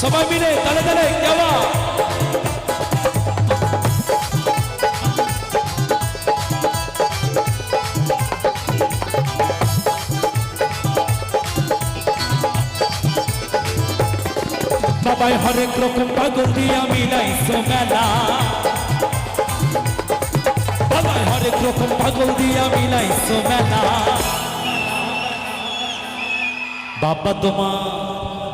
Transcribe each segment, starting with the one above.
সবাই মিলে তালে তালে দেওয়া বাবাই হরেক রকম পাগল দিয়া মিলাইছো মেলা। বাবাই হরেক রকম পাগল দিয়া মিলাইছো মেলা। বাবা তোমা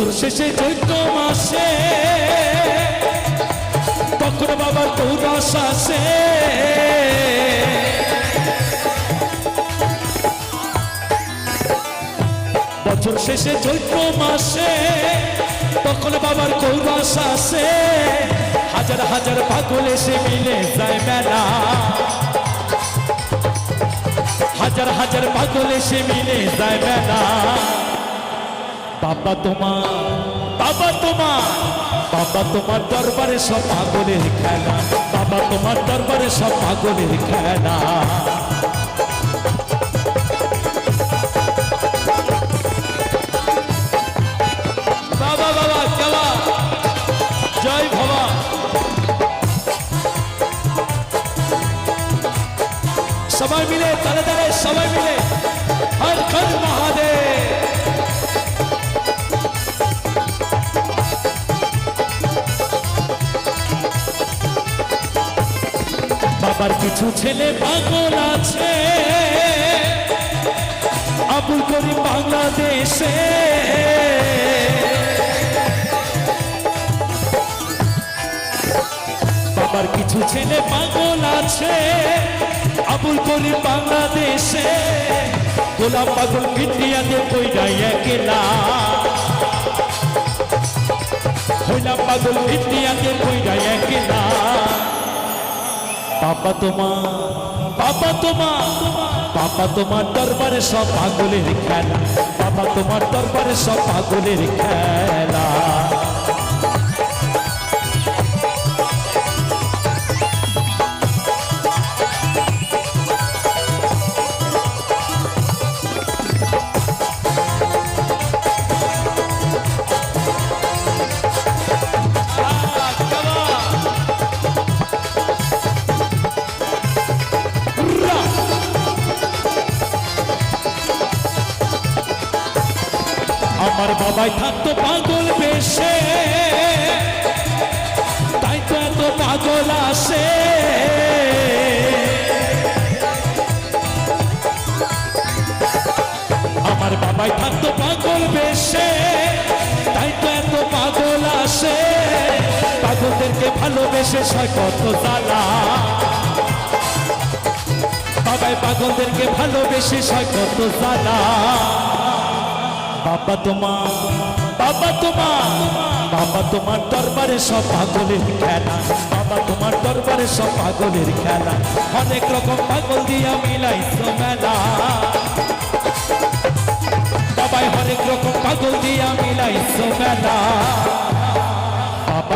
বছর শেষে চৈত্র মাসে তখন বাবার দৌড়াস আসে। বছর শেষে চৈত্র মাসে তখন বাবার কৌরাস আসে। হাজার হাজার পাগল এসে মিলে যায় মেলা। হাজার হাজার পাগল এসে মিলে যায় মেলা। বাবা তোমার বাবা তোমার বাবা তোমার দরবারে সব পাগলের খেলা, বাবা তোমার দরবারে সব পাগলের খেলা। জয় বাবা। সবাই মিলে, তালে তালে সবাই মিলে, হর হর বাবার কিছু ছেলে পাগল আছে। আবুল করিম বাংলাদেশে। বাবার কিছু ছেলে পাগল আছে। আবুল করিম বাংলাদেশে। গোলাপ পাগল ইন্ডিয়াতে কইরাই একলা। গোলাপ পাগল ইন্ডিয়াতে কইরাই একলা। বাবা তোমার পাপা তোমার পাপা তোমার দরবারে সব পাগলের খেলা পাপা তোমার দরবারে সব পাগলের খেলা। আমার বাবাই থাকতো পাগল বেশে। তাই তো এত পাগল আসে। আমার বাবাই থাকতো পাগল বেশে। তাই তো এত পাগল আসে। পাগলদেরকে ভালোবেসে সয় কত জ্বালা। বাবাই পাগলদেরকে ভালোবেসে সয় কত জ্বালা। বাবা তোমার বাবা তোমার বাবা তোমার দরবারে সব পাগলের খেলা, বাবা তোমার দরবারে সব পাগলের খেলা। অনেক রকম পাগল দিয়া মিলাইছো মেলা। বাবাই হরেক রকম পাগল দিয়া মিলাইছো মেলা।